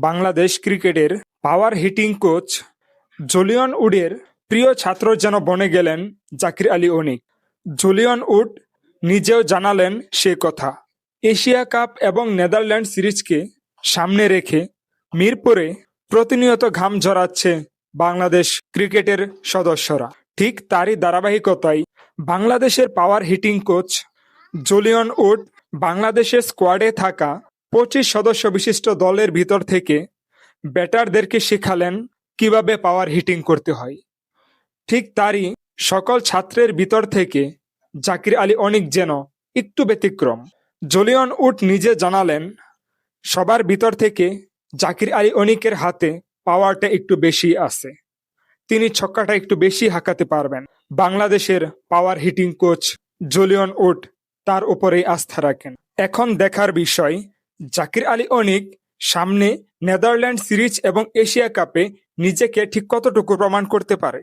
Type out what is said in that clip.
বাংলাদেশ ক্রিকেটের পাওয়ার hitting coach জুলিয়ন উডের প্রিয় ছাত্র যেন বনে গেলেন জাকির আলী অনিক জুলিয়ন উড নিজেও জানালেন সে কথা। এশিয়া কাপ এবং নেদারল্যান্ড সিরিজকে সামনে রেখে মিরপুরে প্রতিনিয়ত ঘাম ঝরাচ্ছে বাংলাদেশ ক্রিকেটের সদস্যরা। ঠিক তারই ধারাবাহিকতায় বাংলাদেশের power hitting coach Julian Wood বাংলাদেশের স্কোয়াডে থাকা পঁচিশ সদস্য বিশিষ্ট দলের ভিতর থেকে ব্যাটারদেরকে শেখালেন কীভাবে পাওয়ার হিটিং করতে হয়। ঠিক তারই সকল ছাত্রের ভিতর থেকে জাকির আলী অনিক যেন একটু ব্যতিক্রম। জলিয়ন উড নিজে জানালেন, সবার ভিতর থেকে জাকির আলী অনিকের হাতে পাওয়ারটা একটু বেশি আছে। তিনি ছক্কাটা একটু বেশি হাঁকাতে পারবেন। বাংলাদেশের power hitting coach Julian Wood তার উপরেই আস্থা রাখেন। এখন দেখার বিষয়, জাকির আলী অনিক সামনে নেদারল্যান্ড সিরিজ এবং এশিয়া কাপে নিজেকে ঠিক কতটুকু প্রমাণ করতে পারে?